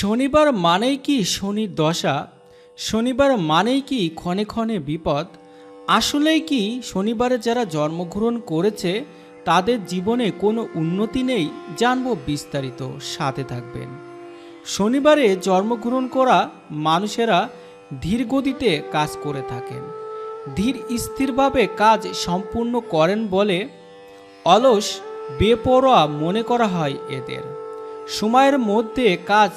শনিবার মানেই কি শনির দশা? শনিবার মানেই কি ক্ষণে ক্ষণে বিপদ? আসলেই কি শনিবারে যারা জন্মগ্রহণ করেছে, তাদের জীবনে কোনো উন্নতি নেই? জানব বিস্তারিত। সাথে থাকবেন। শনিবারে জন্মগ্রহণ করা মানুষেরা ধীর গতিতে কাজ করে থাকেন। ধীর স্থিরভাবে কাজ সম্পূর্ণ করেন বলে অলস, বেপরোয়া মনে করা হয় এদের। সময়ের মধ্যে কাজ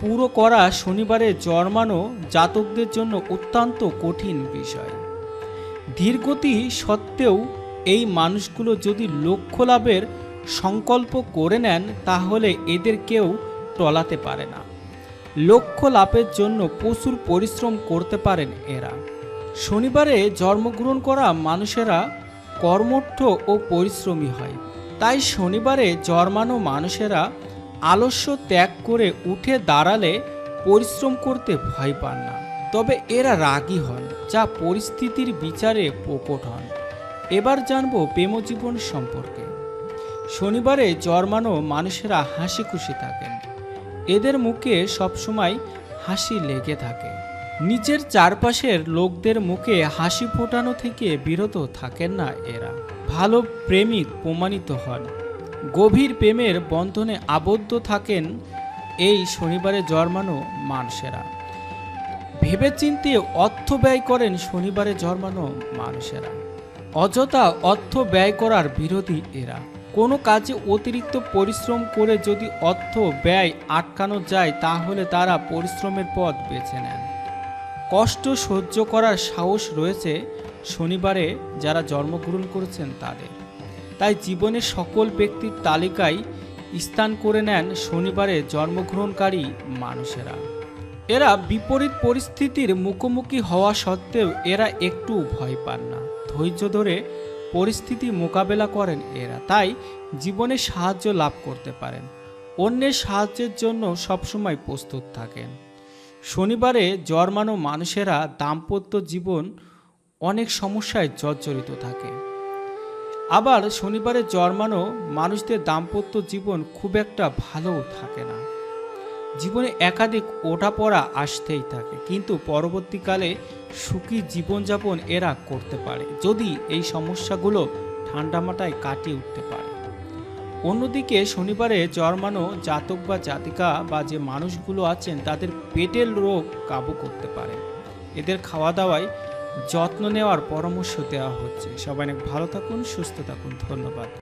পুরো করা শনিবারে জন্মানো জাতকদের জন্য অত্যন্ত কঠিন বিষয়। ধীরগতি সত্ত্বেও এই মানুষগুলো যদি লক্ষ্য লাভের সংকল্প করে নেন, তাহলে এদের কেউ টলাতে পারে না। লক্ষ্য লাভের জন্য প্রচুর পরিশ্রম করতে পারেন এরা। শনিবারে জন্মগ্রহণ করা মানুষেরা কর্মঠ ও পরিশ্রমী হয়। তাই শনিবারে জন্মানো মানুষেরা আলস্য ত্যাগ করে উঠে দাঁড়ালে পরিশ্রম করতে ভয় পান না। তবে এরা রাগী হন, যা পরিস্থিতির বিচারে প্রকট হন। এবার জানব প্রেমজীবন সম্পর্কে। শনিবারে জন্মানো মানুষেরা হাসি খুশি থাকেন। এদের মুখে সবসময় হাসি লেগে থাকে। নিজের চারপাশের লোকদের মুখে হাসি ফোটানো থেকে বিরত থাকেন না এরা। ভালো প্রেমিক প্রমাণিত হন। গভীর প্রেমের বন্ধনে আবদ্ধ থাকেন এই শনিবারে জন্মানো মানুষেরা ভেবেচিন্তে অর্থ ব্যয় করেন শনিবারে জন্মানো মানুষেরা অযথা অর্থ ব্যয় করার বিরোধী এরা। কোনো কাজে অতিরিক্ত পরিশ্রম করে যদি অর্থ ব্যয় আটকানো যায়, তাহলে তারা পরিশ্রমের পথ বেছে নেন। কষ্ট সহ্য করার সাহস রয়েছে শনিবারে যারা জন্মগ্রহণ করেছেন তাদের। তাই জীবনের সকল ব্যক্তির তালিকায় স্থান করে নেন শনিবারে জন্মগ্রহণকারী মানুষেরা। এরা বিপরীত পরিস্থিতির মুখোমুখি হওয়া সত্ত্বেও এরা একটু ভয় পান না। ধৈর্য ধরে পরিস্থিতি মোকাবেলা করেন এরা। তাই জীবনে সাহায্য লাভ করতে পারেন। অন্যের সাহায্যের জন্য সবসময় প্রস্তুত থাকেন। শনিবারে জন্মানো মানুষেরা দাম্পত্য জীবন অনেক সমস্যায় জর্জরিত থাকে। আবার শনিবারে জন্মানো মানুষদের দাম্পত্য জীবন খুব একটা ভালোও থাকে না। জীবনে একাধিক ওটা পড়া আসতেই থাকে, কিন্তু পরবর্তীকালে সুখী জীবনযাপন এরা করতে পারে, যদি এই সমস্যাগুলো ঠান্ডা মাথায় কাটিয়ে উঠতে পারে। অন্যদিকে শনিবারে জন্মানো জাতক বা জাতিকা বা যে মানুষগুলো আছেন, তাদের পেটের রোগ কাবু করতে পারে। এদের খাওয়া দাওয়ায় যত্ন নেওয়ার পরামর্শ দেওয়া হচ্ছে। সবাই অনেক ভালো থাকুন সুস্থ থাকুন। ধন্যবাদ।